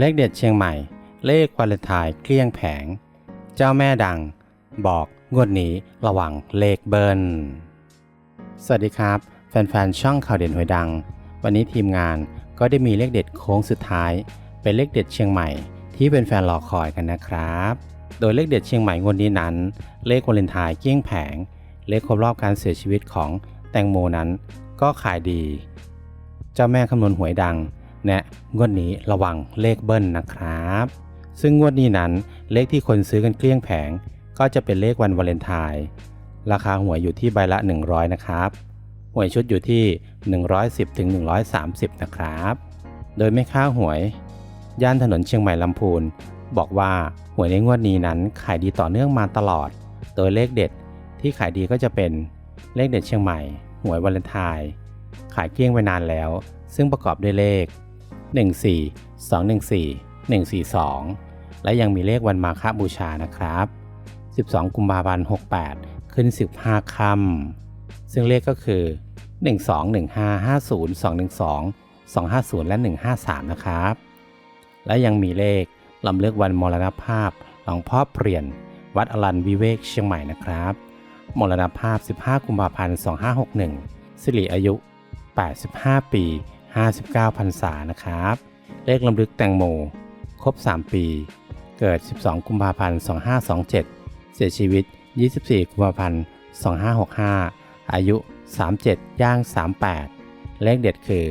เลขเด็ดเชียงใหม่ เลขวาเลนไทน์เกลี้ยงแผง เจ้าแม่ดัง บอกงวดนี้ระวังเลขเบิร์นสวัสดีครับ แฟนๆช่องข่าวเด่นหวยดัง วันนี้ทีมงานก็ได้มีเลขเด็ดโค้งสุดท้าย เป็นเลขเด็ดเชียงใหม่ ที่เป็นแฟนรอคอยกันนะครับ โดยเลขเด็ดเชียงใหม่งวดนี้นั้น เลขวาเลนไทน์เกลี้ยงแผง เลขครบรอบการเสียชีวิตของแตงโมนั้นก็ขายดี เจ้าแม่คำนวณหวยดัง นะงวดนี้ระวังเลขเบิ้ลนะครับ ซึ่งงวดนี้นั้นเลขที่คนซื้อกันเกลี้ยงแผง ก็จะเป็นเลขวันวาเลนไทน์ราคาหวยอยู่ที่ใบละ 100 นะครับหวยชุดอยู่ที่ 110ถึง130 นะครับ โดยไม่ค่าหวย ย่านถนนเชียงใหม่ลำพูน บอกว่าหวยในงวดนี้นั้นขายดีต่อเนื่องมาตลอด โดยเลขเด็ดที่ขายดีก็จะเป็นเลขเด็ดเชียงใหม่ หวยวาเลนไทน์ขายเกลี้ยงไว้นานแล้ว ซึ่งประกอบด้วยเลข 14 214 142 และยังมีเลขวันมาฆบูชานะครับ 12 กุมภาพันธ์68 ขึ้น 15ค่ำซึ่งเลขก็คือ 121550 212 250 และ 153 นะครับ และยังมีเลขลำเลือกวันมรณภาพหลวงพ่อเปลี่ยน วัดอรันวิเวกเชียงใหม่นะครับ มรณภาพ 15 กุมภาพันธ์ 2561 สิริอายุ 85 ปี 59พรรษานะครับ เลขลำลึกแตงโม ครบ 3 ปี เกิด 12 กุมภาพันธ์ 2527 เสียชีวิต 24 กุมภาพันธ์ 2565 อายุ 37 ย่าง 38 เลขเด็ดคือ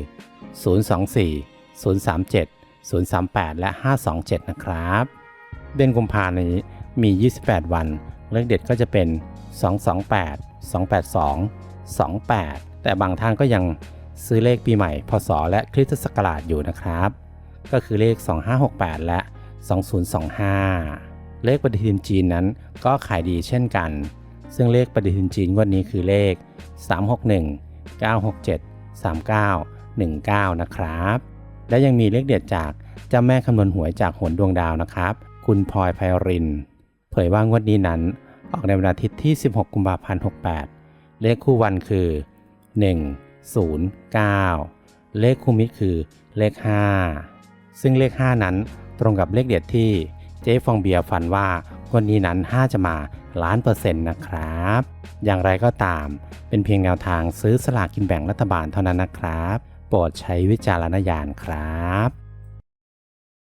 024 037 038 และ 527 นะครับ เดือนกุมภานี้มี 28 วัน เลขเด็ดก็จะเป็น 228 282 28 แต่บางท่านก็ยัง ซื้อเลขปีใหม่ พศ และคริสตศักราชอยู่นะครับ ก็คือเลข 2568 และ 2025 เลขปฏิทินจีนนั้นก็ขายดีเช่นกัน ซึ่งเลขปฏิทินจีนงวดนี้คือเลข 361 967 39 19 นะครับ และยังมีเลขเด็ดจากเจ้าแม่คำนวณหวยจากหนดวงดาวนะครับ คุณพลอยไพริน เผยว่างวดนี้นั้น ออกในวันอาทิตย์ที่ 16 กุมภาพันธ์ 68 เลขคู่วันคือ 1 0 9 เลขคู่มิตรคือเลข 5 ซึ่งเลข 5 นั้นตรงกับเลขเด็ดที่เจ๊ฟองเบียร์ฝันว่าวันนี้นั้น 5 จะมาล้านเปอร์เซ็นต์นะครับ อย่างไรก็ตาม เป็นเพียงแนวทางซื้อสลากกินแบ่งรัฐบาลเท่านั้นนะครับ โปรดใช้วิจารณญาณครับ